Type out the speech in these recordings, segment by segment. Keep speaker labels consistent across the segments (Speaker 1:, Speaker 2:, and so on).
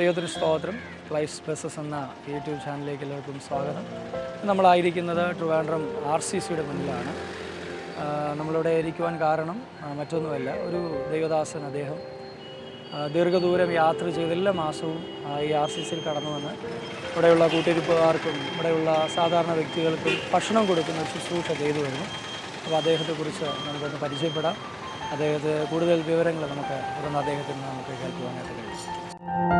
Speaker 1: ദൈവത്തിന് സ്തോത്രം life buses എന്ന യൂട്യൂബ് ചാനലിലേക്ക് എല്ലാവർക്കും സ്വാഗതം. നമ്മളായിരിക്കുന്നത് ട്രിവാൻഡ്രം ആർ സി സിയുടെ മുന്നിലാണ്. നമ്മളിവിടെ ഇരിക്കുവാൻ കാരണം മറ്റൊന്നുമല്ല ഒരു ദൈവദാസൻ അദ്ദേഹം ദീർഘദൂരം യാത്ര ചെയ്ത് എല്ലാ മാസവും ഈ ആർ സി സിയിൽ കടന്നു വന്ന് ഇവിടെയുള്ള കൂട്ടിരിപ്പുകാർക്കും ഇവിടെയുള്ള സാധാരണ വ്യക്തികൾക്കും ഭക്ഷണം കൊടുക്കുന്ന ഒരു ശുശ്രൂഷ ചെയ്തു വരുന്നു അപ്പോൾ അദ്ദേഹത്തെക്കുറിച്ച് നമുക്കൊന്ന് പരിചയപ്പെടാം. അദ്ദേഹത്തെ കൂടുതൽ വിവരങ്ങൾ നമുക്ക് തുടർന്ന് അദ്ദേഹത്തിന് നമുക്ക് കേൾക്കുവാനായിട്ട് കഴിയും.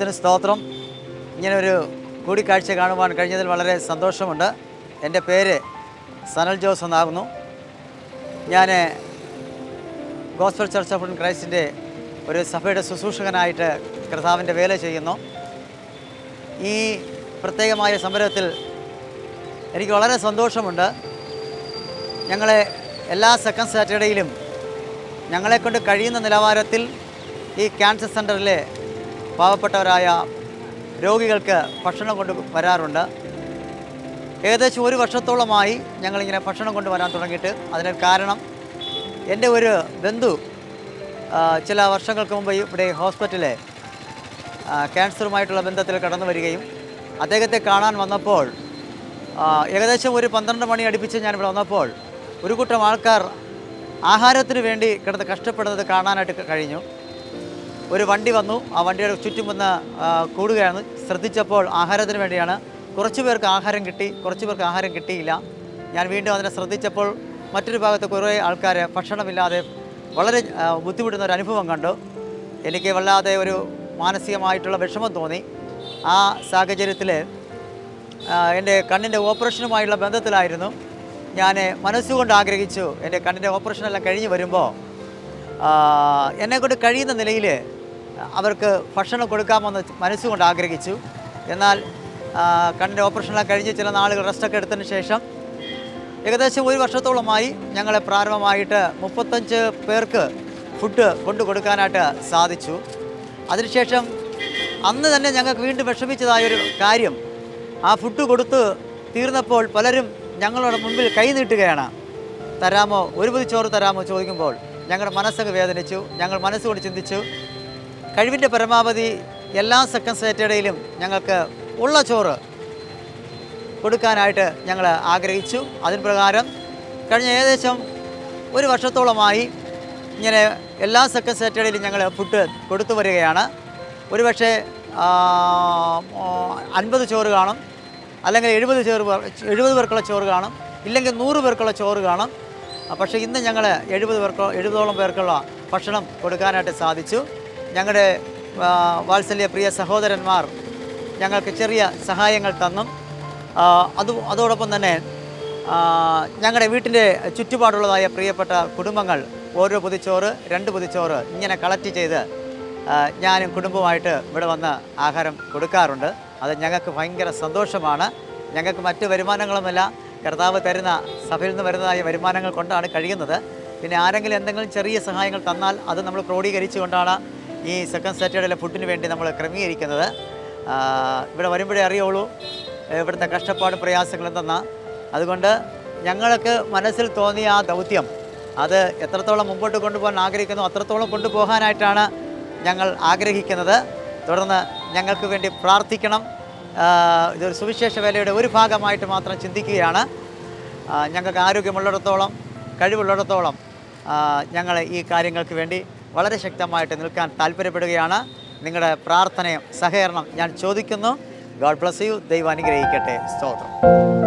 Speaker 2: ദൈവത്തിന് സ്തോത്രം. ഇങ്ങനെ ഒരു കൂടിക്കാഴ്ച കാണുവാൻ കഴിഞ്ഞതിൽ വളരെ സന്തോഷമുണ്ട്. എന്റെ പേര് സനൽ ജോസ് എന്നാകുന്നു. ഞാൻ ഗോസ്ബൽ ചർച്ച് ഓഫ് ക്രൈസ്റ്റിന്റെ ഒരു സഭയുടെ ശുശ്രൂഷകനായിട്ട് കർത്താവിന്റെ വേല ചെയ്യുന്നു. ഈ പ്രത്യേകമായ സംരംഭത്തിൽ എനിക്ക് വളരെ സന്തോഷമുണ്ട്. ഞങ്ങളെ എല്ലാ സെക്കൻഡ് സാറ്റർഡേയിലും ഞങ്ങളെക്കൊണ്ട് കഴിയുന്ന നിലവാരത്തിൽ ഈ ക്യാൻസർ സെന്ററിലെ പാവപ്പെട്ടവരായ രോഗികൾക്ക് ഭക്ഷണം കൊണ്ട് വരാറുണ്ട്. ഏകദേശം ഒരു വർഷത്തോളമായി ഞങ്ങളിങ്ങനെ ഭക്ഷണം കൊണ്ടുവരാൻ തുടങ്ങിയിട്ട് അതിന് കാരണം എന്റെ ഒരു ബന്ധു ചില വർഷങ്ങൾക്ക് മുമ്പ് ഇവിടെ ഹോസ്പിറ്റലിലെ ക്യാൻസറുമായിട്ടുള്ള ബന്ധത്തിൽ കടന്നു വരികയും അദ്ദേഹത്തെ കാണാൻ വന്നപ്പോൾ ഏകദേശം ഒരു പന്ത്രണ്ട് മണി അടുപ്പിച്ച് ഞാനിവിടെ വന്നപ്പോൾ ഒരു കൂട്ടം ആൾക്കാർ ആഹാരത്തിന് വേണ്ടി കിടന്ന് കഷ്ടപ്പെടുന്നത് കാണാനായിട്ട് കഴിഞ്ഞു. ഒരു വണ്ടി വന്നു. ആ വണ്ടിയുടെ ചുറ്റും വന്ന് കൂടുകയാണ്. ശ്രദ്ധിച്ചപ്പോൾ ആഹാരത്തിന് വേണ്ടിയാണ്. കുറച്ച് പേർക്ക് ആഹാരം കിട്ടി. കുറച്ച് പേർക്ക് ആഹാരം കിട്ടിയില്ല. ഞാൻ വീണ്ടും അതിനെ ശ്രദ്ധിച്ചപ്പോൾ മറ്റൊരു ഭാഗത്ത് കുറേ ആൾക്കാർ ഭക്ഷണമില്ലാതെ വളരെ ബുദ്ധിമുട്ടുന്ന ഒരു അനുഭവം കണ്ടു. എനിക്ക് വല്ലാതെ ഒരു മാനസികമായിട്ടുള്ള വിഷമം തോന്നി. ആ സാഹചര്യത്തിൽ എന്റെ കണ്ണിന്റെ ഓപ്പറേഷനുമായുള്ള ബന്ധത്തിലായിരുന്നു. ഞാൻ മനസ്സുകൊണ്ട് ആഗ്രഹിച്ചു എന്റെ കണ്ണിന്റെ ഓപ്പറേഷനെല്ലാം കഴിഞ്ഞ് വരുമ്പോൾ എന്നെക്കൊണ്ട് കഴിയുന്ന നിലയിൽ അവർക്ക് ഭക്ഷണം കൊടുക്കാമെന്ന് മനസ്സുകൊണ്ട് ആഗ്രഹിച്ചു. എന്നാൽ കണ്ണിന്റെ ഓപ്പറേഷനെല്ലാം കഴിഞ്ഞ് ചില നാളുകൾ റെസ്റ്റൊക്കെ എടുത്തതിന് ശേഷം ഏകദേശം ഒരു വർഷത്തോളമായി ഞങ്ങളെ പ്രാരംഭമായിട്ട് മുപ്പത്തഞ്ച് പേർക്ക് ഫുഡ് കൊണ്ടു കൊടുക്കാനായിട്ട് സാധിച്ചു. അതിനുശേഷം അന്ന് തന്നെ ഞങ്ങൾക്ക് വീണ്ടും വിഷമിച്ചതായൊരു കാര്യം. ആ ഫുഡ് കൊടുത്ത് തീർന്നപ്പോൾ പലരും ഞങ്ങളുടെ മുമ്പിൽ കൈ നീട്ടുകയാണ്. തരാമോ? ഒരു പൊതി ചോറ് തരാമോ? ചോദിക്കുമ്പോൾ ഞങ്ങളുടെ മനസ്സൊക്കെ വേദനിച്ചു. ഞങ്ങൾ മനസ്സുകൊണ്ട് ചിന്തിച്ചു കഴിവിന്റെ പരമാവധി എല്ലാ സെക്കൻഡ് സാറ്റർഡേയിലും ഞങ്ങൾക്ക് ഉള്ള ചോറ് കൊടുക്കാനായിട്ട് ഞങ്ങൾ ആഗ്രഹിച്ചു. അതിന് പ്രകാരം കഴിഞ്ഞ ഏകദേശം ഒരു വർഷത്തോളമായി ഇങ്ങനെ എല്ലാ സെക്കൻഡ് സാറ്റർഡേയിലും ഞങ്ങൾ ഫുഡ് കൊടുത്തു വരികയാണ്. ഒരുപക്ഷെ അൻപത് ചോറ് കാണും അല്ലെങ്കിൽ എഴുപത് ചോറ് എഴുപത് പേർക്കുള്ള ചോറ് കാണും ഇല്ലെങ്കിൽ നൂറ് പേർക്കുള്ള ചോറ് കാണും. പക്ഷേ ഇന്ന് ഞങ്ങൾ എഴുപത് പേർക്കോ എഴുപതോളം പേർക്കുള്ള ഭക്ഷണം കൊടുക്കാനായിട്ട് സാധിച്ചു. ഞങ്ങളുടെ വാത്സല്യ പ്രിയ സഹോദരന്മാർ ഞങ്ങൾക്ക് ചെറിയ സഹായങ്ങൾ തന്നും. അത് അതോടൊപ്പം തന്നെ ഞങ്ങളുടെ വീട്ടിന്റെ ചുറ്റുപാടുള്ളതായ പ്രിയപ്പെട്ട കുടുംബങ്ങൾ ഓരോ പുതിച്ചോറ് രണ്ട് പുതിച്ചോറ് ഇങ്ങനെ കളക്റ്റ് ചെയ്ത് ഞാനും കുടുംബമായിട്ട് ഇവിടെ വന്ന് ആഹാരം കൊടുക്കാറുണ്ട്. അത് ഞങ്ങൾക്ക് ഭയങ്കര സന്തോഷമാണ്. ഞങ്ങൾക്ക് മറ്റ് വരുമാനങ്ങളുമല്ല കർത്താവ് തരുന്ന സഭയിൽ നിന്ന് വരുന്നതായ വരുമാനങ്ങൾ കൊണ്ടാണ് കഴിയുന്നത്. പിന്നെ ആരെങ്കിലും എന്തെങ്കിലും ചെറിയ സഹായങ്ങൾ തന്നാൽ അത് നമ്മൾ ക്രോഡീകരിച്ചുകൊണ്ടാണ് ഈ സെക്കൻഡ് സാറ്റർഡേയിലെ ഫുഡിന് വേണ്ടി നമ്മൾ ക്രമീകരിക്കുന്നത്. ഇവിടെ വരുമ്പോഴേ അറിയുള്ളൂ ഇവിടുത്തെ കഷ്ടപ്പാട് പ്രയാസങ്ങൾ എന്തെന്നാ. അതുകൊണ്ട് ഞങ്ങൾക്ക് മനസ്സിൽ തോന്നിയ ആ ദൗത്യം അത് എത്രത്തോളം മുമ്പോട്ട് കൊണ്ടുപോകാൻ ആഗ്രഹിക്കുന്നു അത്രത്തോളം കൊണ്ടുപോകാനായിട്ടാണ് ഞങ്ങൾ ആഗ്രഹിക്കുന്നത്. തുടർന്ന് ഞങ്ങൾക്ക് വേണ്ടി പ്രാർത്ഥിക്കണം. ഇതൊരു സുവിശേഷ വേലയുടെ ഒരു ഭാഗമായിട്ട് മാത്രം ചിന്തിക്കുകയാണ്. ഞങ്ങൾക്ക് ആരോഗ്യമുള്ളിടത്തോളം കഴിവുള്ളിടത്തോളം ഞങ്ങൾ ഈ കാര്യങ്ങൾക്ക് വേണ്ടി വളരെ ശക്തമായിട്ട് നിൽക്കാൻ താല്പര്യപ്പെടുകയാണ്. നിങ്ങളുടെ പ്രാർത്ഥനയും സഹകരണം ഞാൻ ചോദിക്കുന്നു. ഗോഡ് ബ്ലസ് യു ദൈവം അനുഗ്രഹിക്കട്ടെ. സ്തോത്രം.